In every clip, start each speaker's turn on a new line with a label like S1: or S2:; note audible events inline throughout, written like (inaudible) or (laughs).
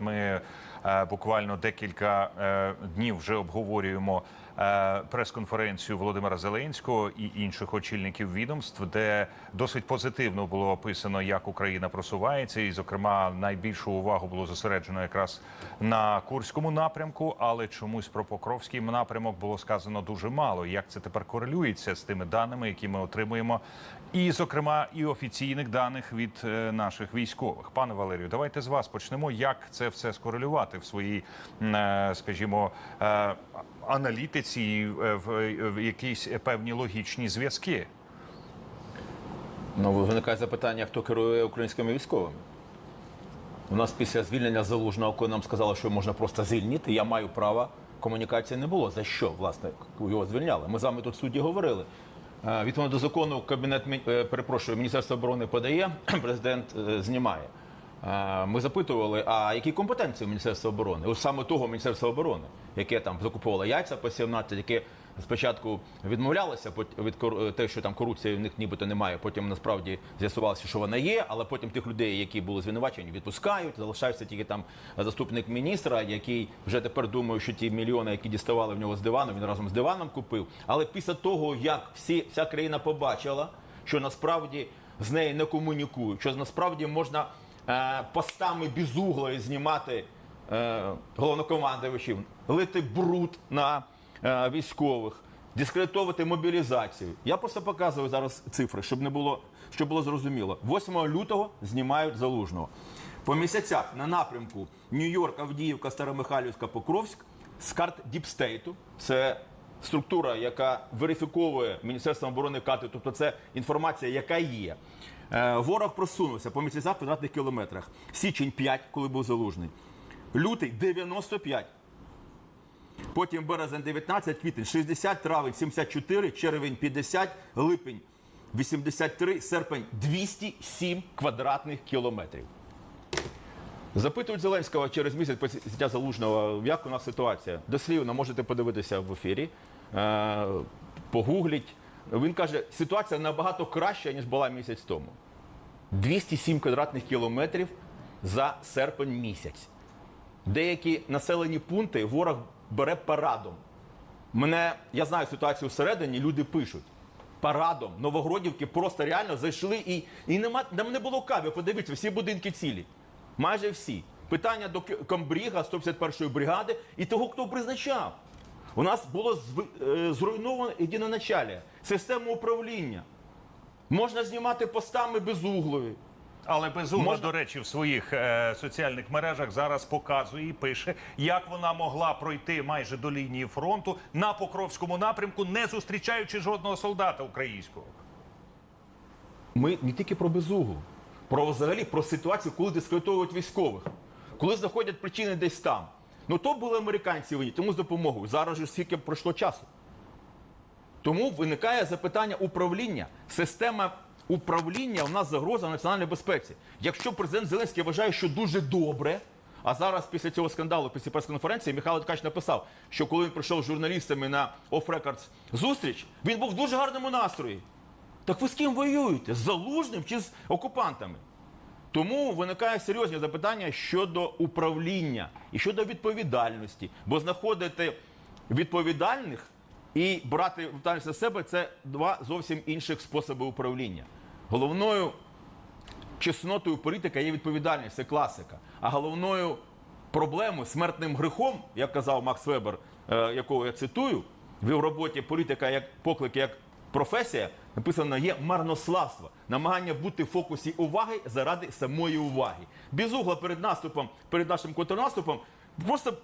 S1: Ми е, буквально декілька е, днів вже обговорюємо е, прес-конференцію Володимира Зеленського і інших очільників відомств, де досить позитивно було описано, як Україна просувається, і, зокрема, найбільшу увагу було зосереджено якраз на Курському напрямку, але чомусь про Покровський напрямок було сказано дуже мало. Як це тепер корелюється з тими даними, які ми отримуємо, і, зокрема, і офіційних даних від наших військових. Пане Валерію, давайте з вас почнемо. Як це все скорелювати в своїй, е, скажімо, е, аналітиці, е, в, якісь певні логічні зв'язки?
S2: Ну, виникає запитання, хто керує українськими військовими. У нас після звільнення залужного, коли нам сказали, що можна просто звільнити, я маю право. Комунікації не було. За що, власне, його звільняли? Ми з вами тут в суді говорили. Відповідно до закону, кабінет перепрошую, Міністерство оборони подає, (clears throat) президент знімає. Ми запитували, а які компетенції у Міністерства оборони? Ось саме того Міністерства оборони, яке там закуповувало яйця по 17, яке спочатку відмовлялося від те, що там корупції в них нібито немає. Потім насправді з'ясувалося, що вона є, але потім тих людей, які були звинувачені, відпускають. Залишається тільки там заступник міністра, який вже тепер думає, що ті мільйони, які діставали в нього з дивану, він разом з диваном купив. Але після того, як всі вся країна побачила, що насправді з нею не комунікують, що насправді можна постами безуглої знімати е, головнокомандувачів, лити бруд на е, військових, дискредитовувати мобілізацію. Я просто показую зараз цифри, щоб не було, щоб було зрозуміло. 8 лютого знімають залужного. По місяцях на напрямку Нью-Йорк, Авдіївка, Старомихайлівська, Покровськ з карт Діпстейту. Це структура, яка верифіковує Міністерством оборони карти, тобто це інформація, яка є. Е, Ворог просунувся по місяцях квадратних кілометрах. Січень 5, коли був залужний. Лютий 95. Потім березень 19, квітень 60, травень 74, червень 50, липень 83, серпень 207 квадратних кілометрів. Запитують Зеленського через місяць після життя залужного, як у нас ситуація. Дослівно можете подивитися в ефірі, е, погугліть. Він каже, ситуація набагато краща, ніж була місяць тому. 207 квадратних кілометрів за серпень місяць. Деякі населені пункти ворог бере парадом. Мене, я знаю ситуацію всередині, люди пишуть. Парадом Новогродівки просто реально зайшли і, і нема, там не було кави. Подивіться, всі будинки цілі. Майже всі. Питання до комбріга 151-ї бригади і того, хто призначав. У нас було е, зруйновано єдиноначалія, систему управління. Можна знімати постами безуглої.
S1: Але безумно,
S2: Можна-
S1: до речі, в своїх е, соціальних мережах зараз показує і пише, як вона могла пройти майже до лінії фронту на Покровському напрямку, не зустрічаючи жодного солдата українського.
S2: Ми не тільки про безуглу, про взагалі про ситуацію, коли дискредитують військових, коли знаходять причини десь там. Ну то були американці винні, тому з допомогою. Зараз же скільки пройшло часу. Тому виникає запитання управління. Система управління у нас загроза національній безпеці. Якщо президент Зеленський вважає, що дуже добре, а зараз після цього скандалу, після прес-конференції, Михайло Ткач написав, що коли він прийшов з журналістами на Records зустріч, він був в дуже гарному настрої. Так ви з ким воюєте? З залужним чи з окупантами? Тому виникає серйозні запитання щодо управління і щодо відповідальності. Бо знаходити відповідальних і брати відповідальність на себе це два зовсім інших способи управління. Головною чеснотою політика є відповідальність, це класика. А головною проблемою, смертним грехом, як казав Макс Вебер, е, якого я цитую, в роботі політика як поклик, як професія, написано є марнославство, намагання бути в фокусі уваги заради самої уваги. Безугла перед наступом, перед нашим контрнаступом, просто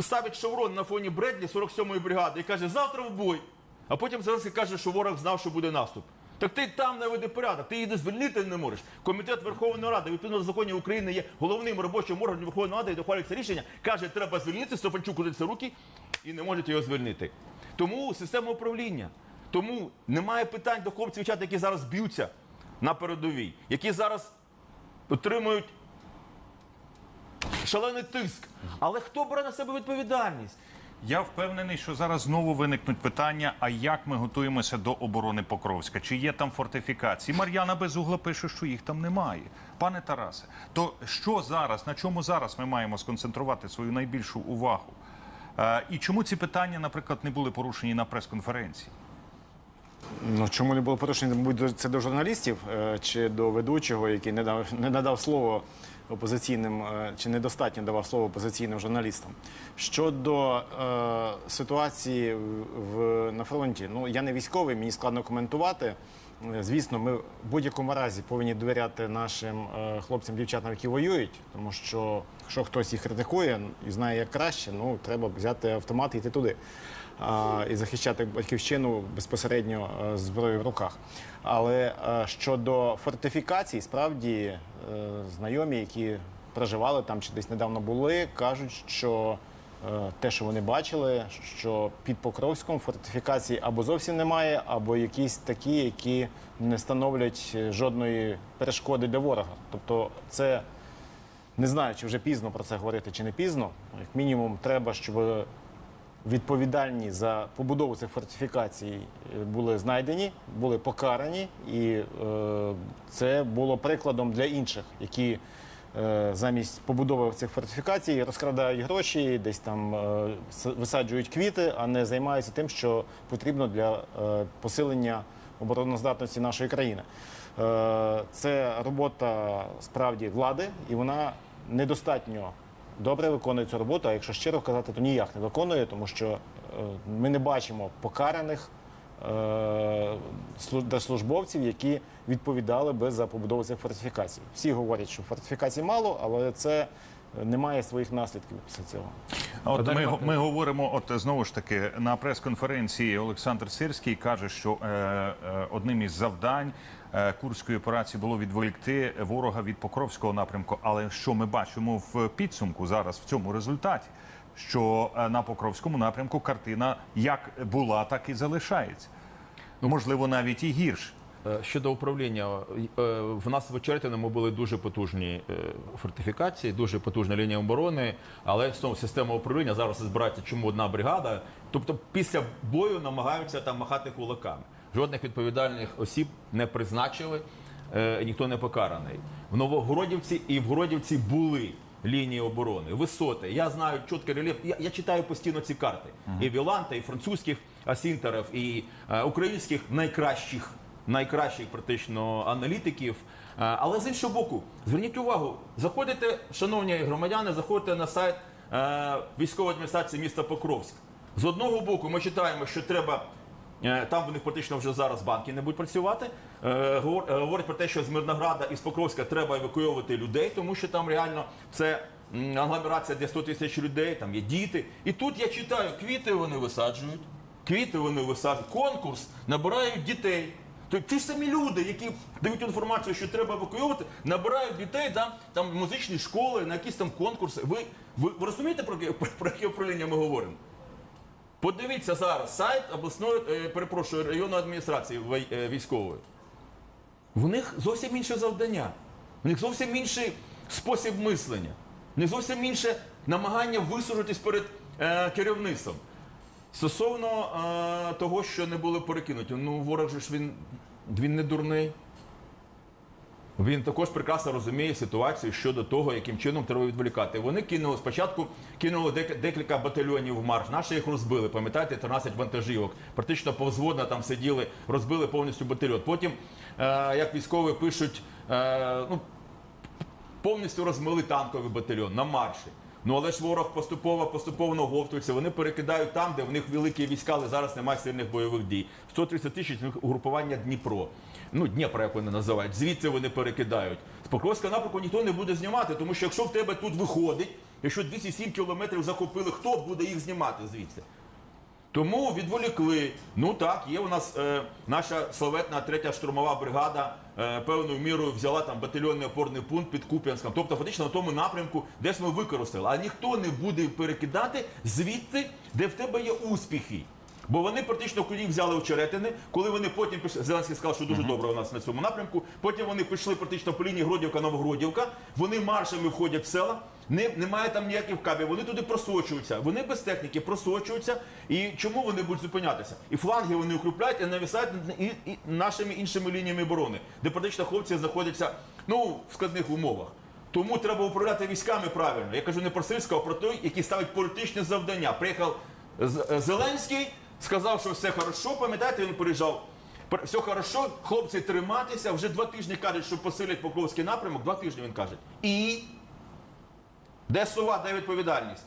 S2: ставить шеврон на фоні Бредлі 47-ї бригади і каже, завтра в бой. А потім Зеленський каже, що ворог знав, що буде наступ. Так ти там не веди порядок, ти її звільнити не можеш. Комітет Верховної Ради, відповідно до законів України, є головним робочим органом Верховної Ради і дохвалюється рішення, каже, треба звільнити, Стефанчук крутиться руки і не можуть його звільнити. Тому система управління. Тому немає питань до хлопців, які зараз б'ються на передовій, які зараз отримують шалений тиск. Але хто бере на себе відповідальність?
S1: Я впевнений, що зараз знову виникнуть питання: а як ми готуємося до оборони Покровська? Чи є там фортифікації? Мар'яна Безугла пише, що їх там немає. Пане Тарасе, то що зараз, на чому зараз ми маємо сконцентрувати свою найбільшу увагу? Е, і чому ці питання, наприклад, не були порушені на прес-конференції?
S3: Ну чому не було порушення? Мабуть, це до журналістів е, чи до ведучого, який не дав не надав слово опозиційним е, чи недостатньо давав слово опозиційним журналістам. Щодо е, ситуації в, на фронті, ну я не військовий, мені складно коментувати. Звісно, ми в будь-якому разі повинні довіряти нашим е, хлопцям, дівчатам, які воюють, тому що якщо хтось їх критикує і знає як краще, ну треба взяти автомат і йти туди і захищати батьківщину безпосередньо е, з зброєю в руках. Але е, щодо фортифікацій, справді е, знайомі, які проживали там чи десь недавно були, кажуть, що е, те, що вони бачили, що під Покровськом фортифікацій або зовсім немає, або якісь такі, які не становлять е, жодної перешкоди для ворога. Тобто, це не знаю, чи вже пізно про це говорити, чи не пізно. Як мінімум, треба, щоб відповідальні за побудову цих фортифікацій е, були знайдені, були покарані, і е, це було прикладом для інших, які е, замість побудови цих фортифікацій розкрадають гроші, десь там висаджують квіти, а не займаються тим, що потрібно для посилення обороноздатності нашої країни. Це робота справді влади, і вона недостатньо добре виконує цю роботу. А якщо щиро казати, то ніяк не виконує, тому що е, ми не бачимо покараних е, держслужбовців, які відповідали би за побудову цих фортифікацій. Всі говорять, що фортифікацій мало, але це не має своїх наслідків після цього.
S1: От ми, ми говоримо, от знову ж таки, на прес-конференції Олександр Сирський каже, що е, е, одним із завдань е, курської операції було відволікти ворога від Покровського напрямку. Але що ми бачимо в підсумку зараз в цьому результаті? Що е, на Покровському напрямку картина як була, так і залишається. Можливо, навіть і гірше.
S2: Е, Щодо управління, е, в нас в Очеретиному були дуже потужні е, фортифікації, дуже потужна лінія оборони, але знову система управління зараз збирається чому одна бригада. Тобто після бою намагаються там махати кулаками. Жодних відповідальних осіб не призначили, ніхто не покараний. В Новогородівці і в Городівці були лінії оборони, висоти. Я знаю чіткий рельєф. Я, я читаю постійно ці карти. І Віланта, і французьких асінтерів, і е, українських найкращих найкращих практично аналітиків. Е, Але з іншого боку, зверніть увагу, заходите, шановні громадяни, заходите на сайт е, військової адміністрації міста Покровськ. З одного боку, ми читаємо, що треба. е, Там в них практично вже зараз банки не будуть працювати. Говорять про те, що з Мирнограда і з Покровська треба евакуйовувати людей, тому що там реально це агломерація для 100 тисяч людей, там є діти. І тут я читаю, квіти вони висаджують, квіти вони висаджують, конкурс набирають дітей. Тобто ті ж самі люди, які дають інформацію, що треба евакуювати, набирають дітей там, там музичні школи, на якісь там конкурси. Ви, ви, ви розумієте, про, яке- (laughs) про яке управління ми говоримо? Подивіться зараз сайт обласної, е, перепрошую, районної адміністрації е, військової. В них зовсім інше завдання. В них зовсім інший спосіб мислення. В них зовсім інше намагання висунутись перед е, керівництвом. Стосовно е, того, що не були перекинуті, ну ворог же ж він, він не дурний. Він також прекрасно розуміє ситуацію щодо того, яким чином треба відволікати. Вони кинули спочатку кинули дек- декілька батальйонів в марш. Наші їх розбили. Пам'ятаєте, 13 вантажівок. Практично повзводно там сиділи, розбили повністю батальйон. Потім, е, як військові пишуть, е, ну, повністю розмили танковий батальйон на марші. Ну але ж ворог поступово поступово наговтується. Вони перекидають там, де в них великі війська, але зараз немає сильних бойових дій. 130 тисяч угрупування Дніпро. Ну, Дніпро, як вони називають, звідси вони перекидають. З Покровська напрямку ніхто не буде знімати, тому що якщо в тебе тут виходить, якщо 207 кілометрів захопили, хто буде їх знімати звідси? Тому відволікли. Ну так, є у нас е, наша славетна третя штурмова бригада е, певною мірою взяла там батальйонний опорний пункт під Куп'янськом. Тобто, фактично на тому напрямку, десь ми використали. А ніхто не буде перекидати звідти, де в тебе є успіхи. Бо вони практично коли взяли очеретини, коли вони потім пішли, Зеленський сказав, що дуже добре у нас на цьому напрямку. Потім вони пішли практично по лінії Гродівка, Новогродівка. Вони маршами входять в села. Не, немає там ніяких кабів, вони туди просочуються. Вони без техніки просочуються. І чому вони будуть зупинятися? І фланги вони укріпляють і нависають над і, і нашими іншими лініями оборони, де практично хлопці знаходяться ну, в складних умовах. Тому треба управляти військами правильно. Я кажу не про сильського, а про той, який ставить політичне завдання. Приїхав е, Зеленський, сказав, що все хорошо. Пам'ятаєте, він приїжджав. Все хорошо, хлопці триматися. Вже два тижні кажуть, що посилять Покровський напрямок. Два тижні він каже. І де сува, де відповідальність?